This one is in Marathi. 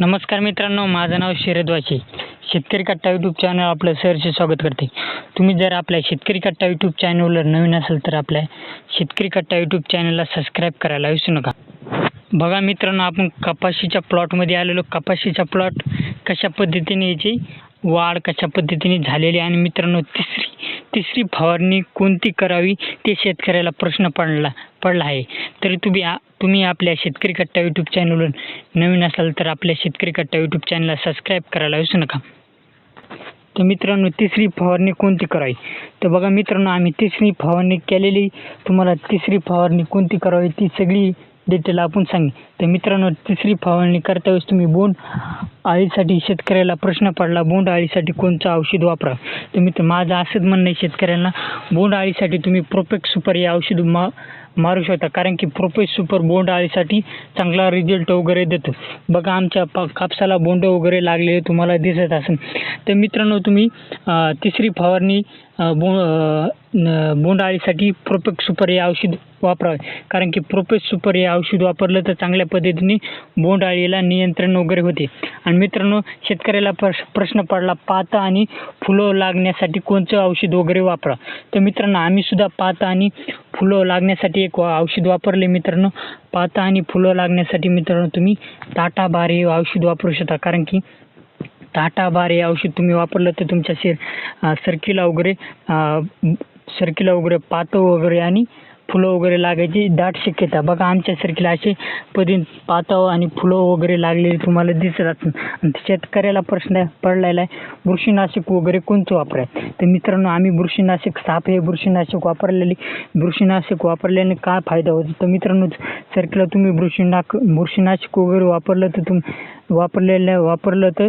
नमस्कार मित्रांनो माझं नाव शरद वाशी. शेतकरी कट्टा यूट्यूब चॅनल आपलं सरचे स्वागत करते. तुम्ही जर आपल्या शेतकरी कट्टा यूट्यूब चॅनलवर नवीन असाल तर आपल्या शेतकरी कट्टा यूट्यूब चॅनलला सबस्क्राईब करायला विसरू नका. बघा मित्रांनो आपण कपाशीच्या प्लॉटमध्ये आलेलो. कपाशीचा प्लॉट कशा पद्धतीने याची वाढ कशा पद्धतीने झालेली आणि मित्रांनो तिसरी तिसरी फवारणी कोणती करावी ते शेतकऱ्याला प्रश्न पडला पडला आहे. तरी तुम्ही आ- तुम्ही आपल्या शेतकरी कट्टा यूट्यूब चॅनलवर नवीन असाल तर आपल्या शेतकरी कट्टा यूट्यूब चॅनलला सबस्क्राईब करायला विसरू नका. तर मित्रांनो तिसरी फवारणी कोणती करावी? तर बघा मित्रांनो आम्ही तिसरी फवारणी केलेली. तुम्हाला तिसरी फवारणी कोणती करावी ती सगळी डिटेल आपण सांगेन. तर मित्रांनो तिसरी फवारणी करता वेळेस तुम्ही बोंड अळीसाठी शेतकऱ्याला प्रश्न पडला बोंड अळीसाठी कोणतं औषध वापरा? तर मित्र माझं असंच म्हणणं आहे शेतकऱ्यांना बोंड अळीसाठी तुम्ही प्रोपेक्स सुपर हे औषध मा मारू शकता. कारण की प्रोपेक्स सुपर बोंड अळीसाठी चांगला रिझल्ट वगैरे देतो. बघा आमच्या कापसाला बोंड वगैरे लागलेले तुम्हाला दिसत असेल. तर मित्रांनो तुम्ही तिसरी फवारणी बों बोंडअळीसाठी न- सुपर हे औषध वापरावे. कारण की प्रोपेक्स सुपर हे औषध वापरलं तर चांगल्या पद्धतीने बोंडअळीला नियंत्रण वगैरे होते. आणि मित्रांनो शेतकऱ्याला प्रश प्रश्न पडला पाता आणि फुलं लागण्यासाठी कोणतं औषध वगैरे वापरा? तर मित्रांनो आम्ही सुद्धा पाता आणि फुलं लागण्यासाठी एक औषध वापरले मित्रांनो. पाता आणि फुलं लागण्यासाठी मित्रांनो तुम्ही टाटा बार हे औषध वापरू शकता. कारण की टाटा बार हे औषध तुम्ही वापरलं तर तुमच्या शरीर सरकीला वगैरे सरकीला वगैरे पातं वगैरे आणि फुलं वगैरे लागायची दाट शक्यता. बघा आमच्या सरकीला असे पद्धतीने पातं आणि फुलं वगैरे लागलेली तुम्हाला दिसत आणि शेतकऱ्याला प्रश्न पडलेला आहे बुरशीनाशक वगैरे कोणतं वापरायचं? तर मित्रांनो आम्ही बुरशीनाशक साप हे बुरशीनाशक वापरलेली बुरशीनाशक वापरल्याने काय फायदा होतो? तर मित्रांनो सरकीला तुम्ही बुरशीनाक बुरशीनाशक वगैरे वापरलं तर तुम वापरलेलं वापरलं तर